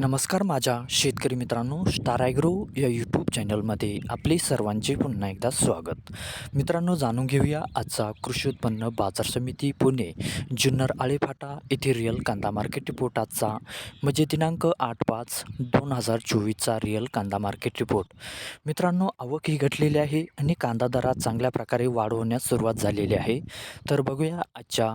नमस्कार माझ्या शेतकरी मित्रांनो स्टार ॲग्रो या यूट्यूब चॅनलमध्ये आपले सर्वांचे पुन्हा एकदा स्वागत. मित्रांनो जाणून घेऊया आजचा कृषी उत्पन्न बाजार समिती पुणे जुन्नर आळेफाटा येथे रिअल कांदा मार्केट रिपोर्ट आजचा. म्हणजे दिनांक आठ पाच दोन हजार चोवीसचा रिअल कांदा मार्केट रिपोर्ट मित्रांनो आवक ही घटलेली आहे आणि कांदा दरात चांगल्या प्रकारे वाढ होण्यास सुरुवात झालेली आहे. तर बघूया आजच्या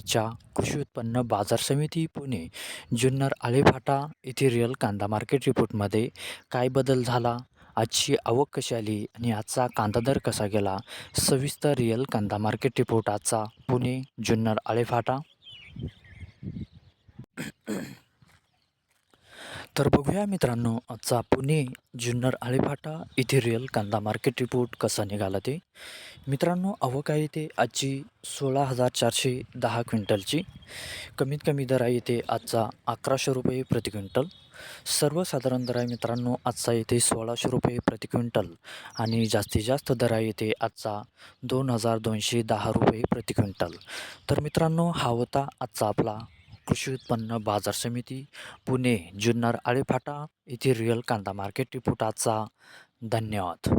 आजच्या कृषी उत्पन्न बाजार समिती पुणे जुन्नर आळेफाटा येथे रिअल कांदा मार्केट रिपोर्टमध्ये काय बदल झाला आजची आवक कशी आली आणि आजचा कांदा दर कसा गेला सविस्तर रिअल कांदा मार्केट रिपोर्ट आजचा पुणे जुन्नर आळेफाटा तर बघूया मित्रांनो आजचा पुणे जुन्नर आळीफाटा इथे रिअल कांदा मार्केट रिपोर्ट कसा निघाला ते. मित्रांनो आवक आहे ते आजची सोळा हजार चारशे दहा क्विंटलची. कमीत कमी दर आहे येते आजचा अकराशे रुपये प्रति क्विंटल. सर्वसाधारण दर आहे मित्रांनो आजचा येथे सोळाशे रुपये प्रति क्विंटल. आणि जास्तीत जास्त दर आहे येते आजचा दोन हजार दोनशे दहा रुपये प्रति क्विंटल. तर मित्रांनो हा होता आजचा आपला कृषी उत्पन्न बाजार समिती पुणे जुन्नर आळेफाटा येथे रिअल कांदा मार्केट रिपोर्ट आजचा धन्यवाद.